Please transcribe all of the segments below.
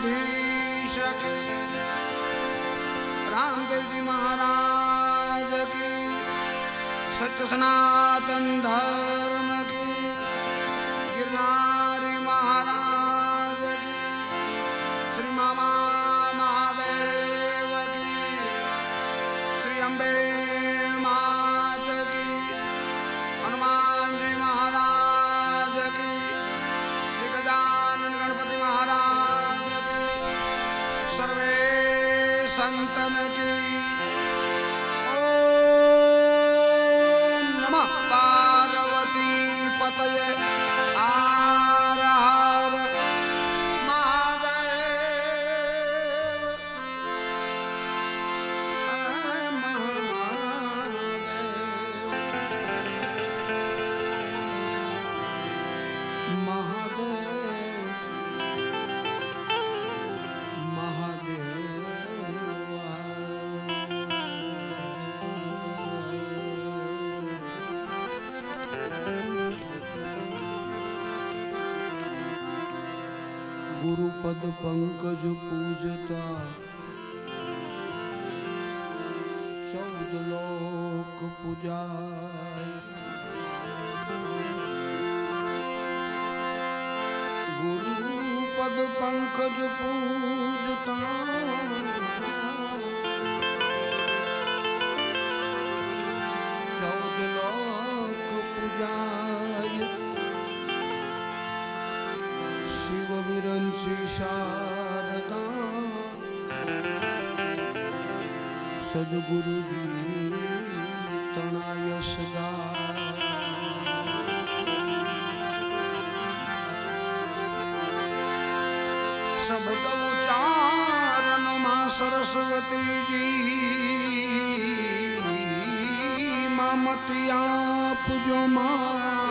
સાધી શકે રામદેવજી મહારાજ કી સત્ય સનાતન ધર્મ ગિરનાર संतन की ओम नमः। पार्वती पतये। પંકજ પૂજતા. ચૌદ લોક પૂજા ગુરુ પદ પંકજ પૂજ સદગુરુ તણાય સદા. શબ્દ ઉચ્ચારણમાં સરસ્વતીજી મમતી આપજો મા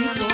સંતો રે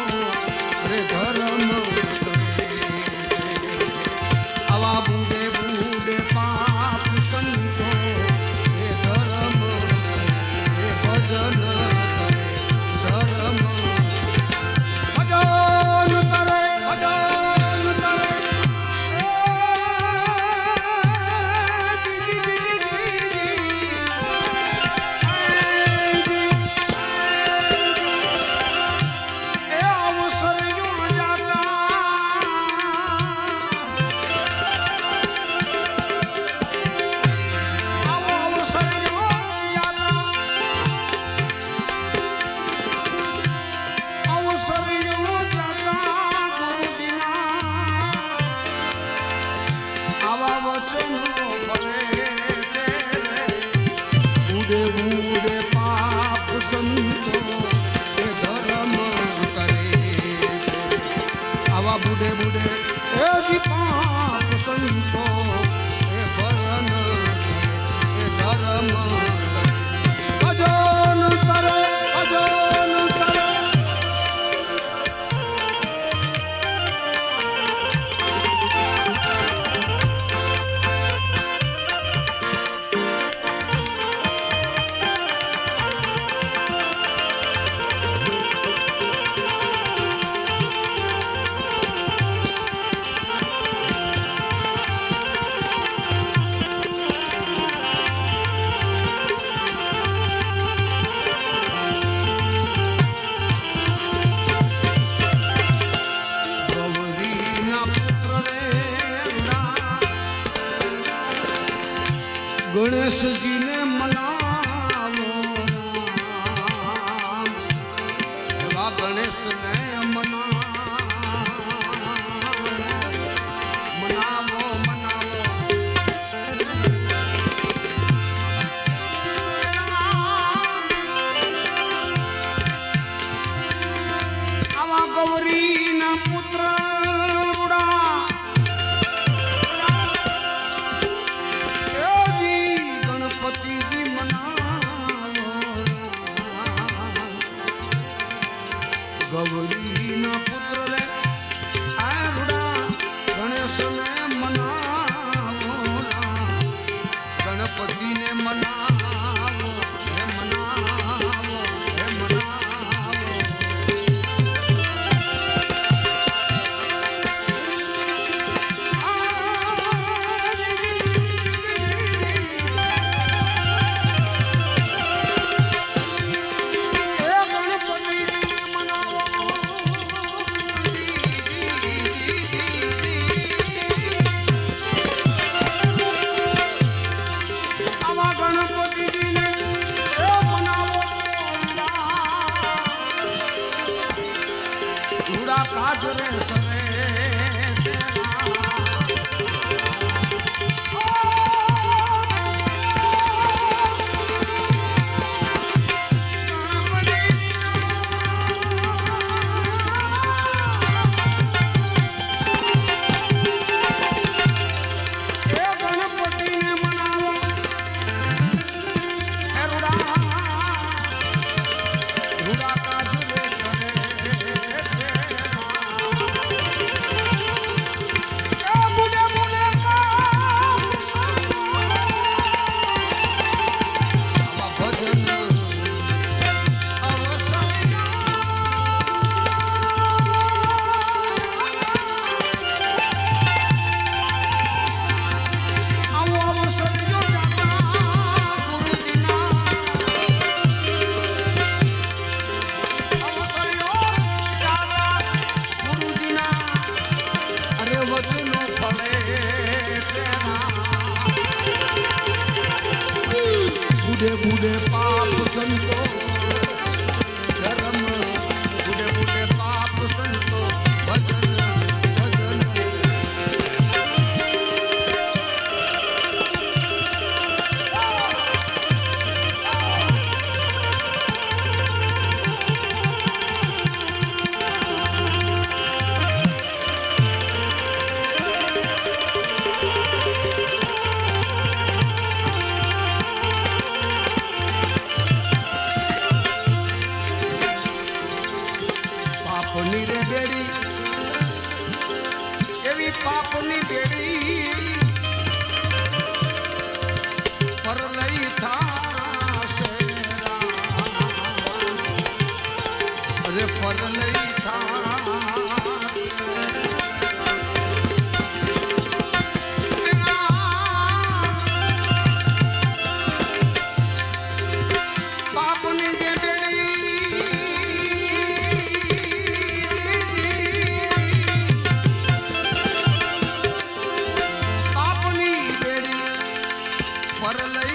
bude bude. રૂડા કાજ மரலை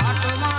ಆಟಮಾ